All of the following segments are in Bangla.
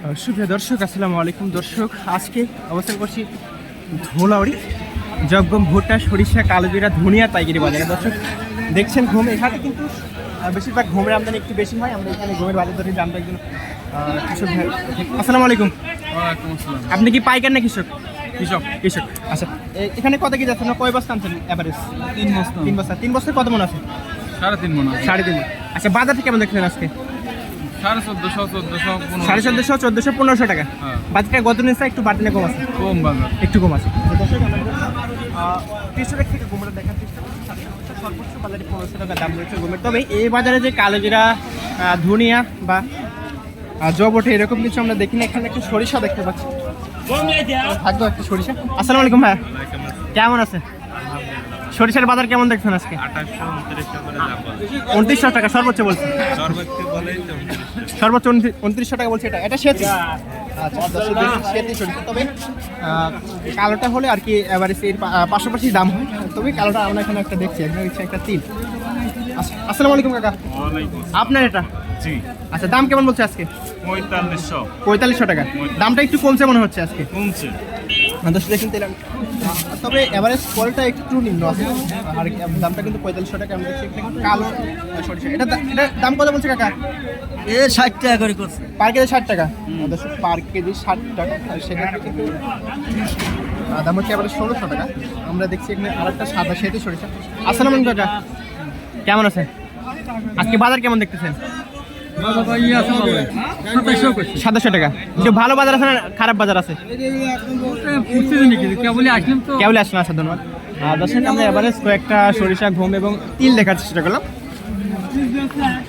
সুপ্রিয় দর্শক আসসালামু আলাইকুম দর্শক। আজকে অবস্থান করছি ধোলাউড়ি জগগম ভুট্টা সরিষা কালোজিরা ধনিয়া পাইকারি বাজারে। দর্শক দেখছেন ঘুম। এখানে কিন্তু বেশিরভাগ ঘুমের আমদানি একটু বেশি হয়। আমরা এখানে ঘুমের বাজার ধরে জানব একজন কৃষক ভাই আসসালামু আলাইকুম। আপনি কি পাইকার না কৃষক? কৃষক। কৃষক। আচ্ছা এখানে কত কি যাচ্ছে না কয় বস্তা আনছেন অ্যাভারেজ তিন বস্তা। তিন বস্তা। তিন বস্তায় কত মন আছে? সাড়ে তিন মনে সাড়ে তিন মণ। আচ্ছা বাজারটা কেমন দেখলেন আজকে? সাড়ে চোদ্দশো পনেরোশো। টাকা। হ্যাঁ। বাজারটা গত নিচে একটু বাড়তি না কম আছে। কম বাজার একটু কম আছে। কৃষকের থেকে গোমরা দেখার চেষ্টা করছি। সর্বোচ্চ বাজারে পনেরোশো টাকা দাম রয়েছে গোমের তবে এই বাজারে যে কালোজিরা ধনিয়া বা আহ, জব ওঠে এরকম কিছু আমরা দেখি না। এখানে একটু সরিষা দেখতে পাচ্ছি। থাকব একটু সরিষা। আসসালামু আলাইকুম ভাই কেমন আছে সরিষার বাজার কেমন দেখছেন আজকে? উনত্রিশশো টাকা সর্বোচ্চ বলছে। সর্বোচ্চ উনত্রিশশো টাকা বলছে এটা। এটা সেতি আচ্ছা দর্শক দেখুন, সেতি সরিষা। তবে কালোটা হলে আর কি এবারে এর পাশাপাশি দাম হয়। তবে কালোটা আমরা এখানে একটা দেখছি। একটা হচ্ছে একটা তিল। আচ্ছা, আসসালামু আলাইকুম কাকা। আপনার এটা? জি। আচ্ছা দাম কেমন বলছে আজকে? পঁয়তাল্লিশশো। পঁয়তাল্লিশশো টাকা। দামটা একটু কমছে মনে হচ্ছে আজকে। কমছে। দশ দেখুন তেল তবে এভারেজ ফলটা একটু নিম্ন আছে। আর দামটা কিন্তু পঁয়তাল্লিশশো টাকা আমি দেখছি কালো সরিষা। এটা এটা দাম কত বলছে কাকা? এ ষাট টাকা করে করছে। পার কেজি ষাট টাকা। পার কেজি ষাট টাকা। আর সেখানে কিন্তু দাম হচ্ছে এবারে ষোলোশো টাকা। আমরা দেখছি এখানে আরেকটা সাদা সেতু সরিষা। আসসালাম কাকা। কেমন আছেন? আজকে বাজার কেমন দেখতেছেন? সাতাশশো টাকা। একটু ভালো বাজার আছে না খারাপ বাজার আছে? কেবলই আসলাম আচ্ছা ধন্যবাদ। আর দর্শক আমরা এবারে কয়েকটা সরিষা ঘুম এবং তিল দেখার চেষ্টা করলাম।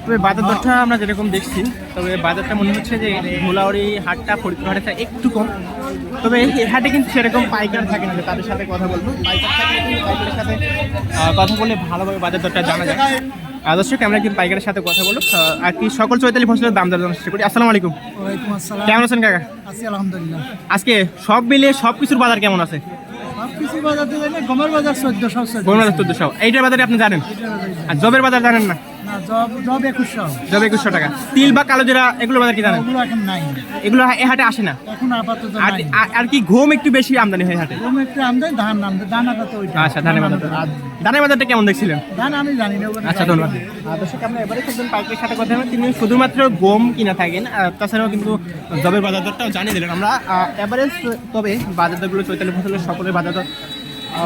তবে বাজার দরটা আমরা যেরকম দেখছি তবে বাজারটা মনে হচ্ছে যে ধুলাউড়ি হাটটা ফরিদপুর হাটটা একটু কম। তবে এই হাটে কিন্তু সেরকম পাইকার থাকে না তাদের সাথে কথা বলব। পাইকার পাইকারের সাথে কথা বলে ভালোভাবে বাজার দরটা জানা যায়। দর্শক আমরা কিন্তু পাইকারের সাথে কথা আহ, আর কি সকল চৈতালি ফসলের দাম দর জানার চেষ্টা করি। আসসালামু আলাইকুম। কেমন আছেন কাকা? আছি আলহামদুলিল্লাহ। আজকে সব মিলিয়ে সব কিছুর বাজার কেমন আছে? গমের বাজার চোদ্দশো কোন বাজার চোদ্দশো। এইটার বাজারে আপনি জানেন? আর জবের বাজার জানেন না? জব একুশশো। জব একুশশো টাকা। তিল বা কালো জিরা এগুলো বাজার কি জানেন? ওগুলো এখন নাই। এগুলো এ হাটে আসে না? এখন আপাতত আর কি ঘুম একটু বেশি আমদানি হয় হাটে? গম একটু আমদানি ধান দানাটা তো ওইটা। আচ্ছা ধানের বাজার। ধানের বাজারটা কেমন দেখছিলেন? ধান আমি জানি না আচ্ছা ধন্যবাদ। দর্শক আমরা এবারে একজন পাইকারের সাথে কথা তিনি শুধুমাত্র গম কিনা থাকেন তাছাড়াও কিন্তু জবের বাজার দরটাও জানিয়ে দিলেন। আমরা এভারেজ তবে বাজার দরগুলো চৈতালি ফসলের সকলের বাজার দর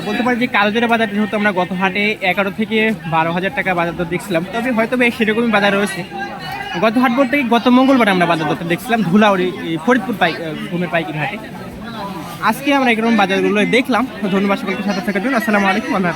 বলতে পারি যে কালোজের বাজার যেহেতু আমরা গত হাটে এগারো থেকে বারো হাজার টাকা বাজার দর দেখছিলাম, তবে হয়তো সেরকমই বাজার রয়েছে। গত হাট বলতে গত মঙ্গলবার আমরা বাজার দরটা দেখছিলাম, ধুলাউড়ি ফরিদপুর পাই ঘুমের পাইকির হাটে। আজকে আমরা এরকম বাজারগুলো দেখলাম ধন্যবাদ সকলকে সাথে থাকার জন্য। আসসালামু আলাইকুম, আল্লাহ।